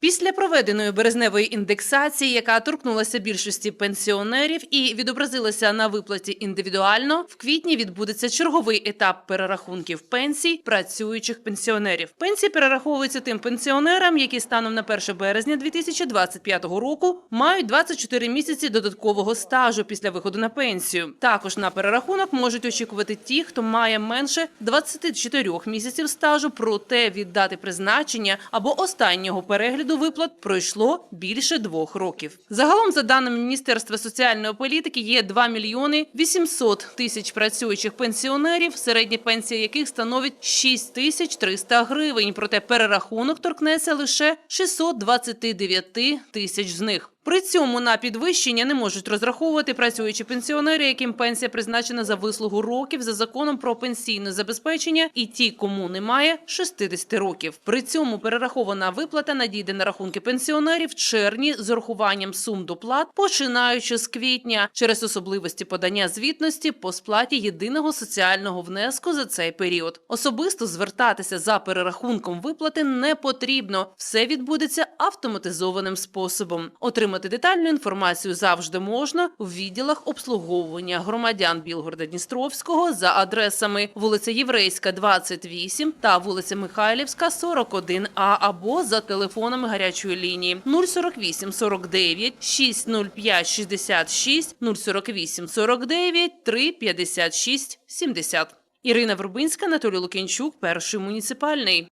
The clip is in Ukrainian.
Після проведеної березневої індексації, яка торкнулася більшості пенсіонерів і відобразилася на виплаті індивідуально, в квітні відбудеться черговий етап перерахунків пенсій працюючих пенсіонерів. Пенсії перераховуються тим пенсіонерам, які станом на 1 березня 2025 року мають 24 місяці додаткового стажу після виходу на пенсію. Також на перерахунок можуть очікувати ті, хто має менше 24 місяців стажу, проте від дати призначення або останнього перегляду виплат пройшло більше двох років. Загалом, за даними Міністерства соціальної політики, є 2 мільйони 800 тисяч працюючих пенсіонерів, середня пенсія яких становить 6 тисяч 300 гривень. Проте перерахунок торкнеться лише 629 тисяч з них. При цьому на підвищення не можуть розраховувати працюючі пенсіонери, яким пенсія призначена за вислугу років за законом про пенсійне забезпечення, і ті, кому немає 60 років. При цьому перерахована виплата надійде на рахунки пенсіонерів в червні з урахуванням сум доплат, починаючи з квітня, через особливості подання звітності по сплаті єдиного соціального внеску за цей період. Особисто звертатися за перерахунком виплати не потрібно. Все відбудеться автоматизованим способом. Отримати детальну інформацію завжди можна у відділах обслуговування громадян Білгорода Дністровського за адресами вулиця Єврейська, 28 та вулиця Михайлівська, 41А або за телефонами гарячої лінії 048 49 605 66 048 49 3 56 70. Ірина Вербинська, Анатолій Лукінчук, перший муніципальний.